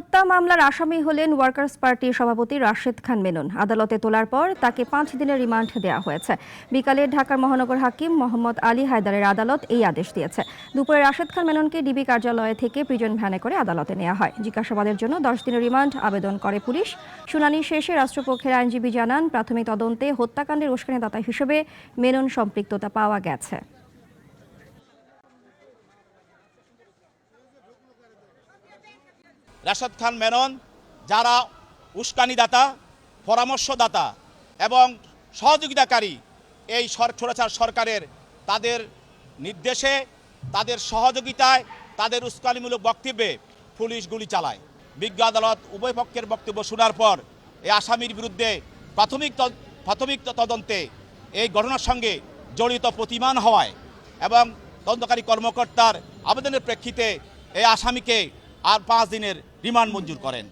হত্যা মামলার আসামি হলেন ওয়ার্কার্স পার্টির সভাপতি রাশেদ খান মেনন। আদালতে তোলার পর তাকে পাঁচ দিনের রিমান্ড দেওয়া হয়েছে। বিকালে ঢাকার মহানগর হাকিম মোহাম্মদ আলী হায়দারের আদালত এই আদেশ দিয়েছে। দুপুরে রাশেদ খান মেননকে ডিবি কার্যালয় থেকে প্রিজন ভ্যানে করে আদালতে নেওয়া হয়। জিজ্ঞাসাবাদের জন্য দশ দিনের রিমান্ড আবেদন করে পুলিশ। শুনানি শেষে রাষ্ট্রপক্ষের আইনজীবী জানান, প্রাথমিক তদন্তে হত্যাকাণ্ডের উস্কানিদাতা হিসেবে মেনন সম্পৃক্ততা পাওয়া গেছে। রাশাদ খান মেনন, যারা উস্কানিদাতা, পরামর্শদাতা এবং সহযোগিতাকারী এই সরকার সরকারের, তাদের নির্দেশে, তাদের সহযোগিতায়, তাদের উস্কানিমূলক বক্তব্যে পুলিশ গুলি চালায়। বিজ্ঞ আদালত উভয় পক্ষের বক্তব্য শোনার পর এই আসামির বিরুদ্ধে প্রাথমিক প্রাথমিক তদন্তে এই ঘটনার সঙ্গে জড়িত প্রতিমান হওয়ায় এবং তদন্তকারী কর্মকর্তার আবেদনের প্রেক্ষিতে এই আসামিকে আর পাঁচ দিনের রিমান্ড মঞ্জুর করেন।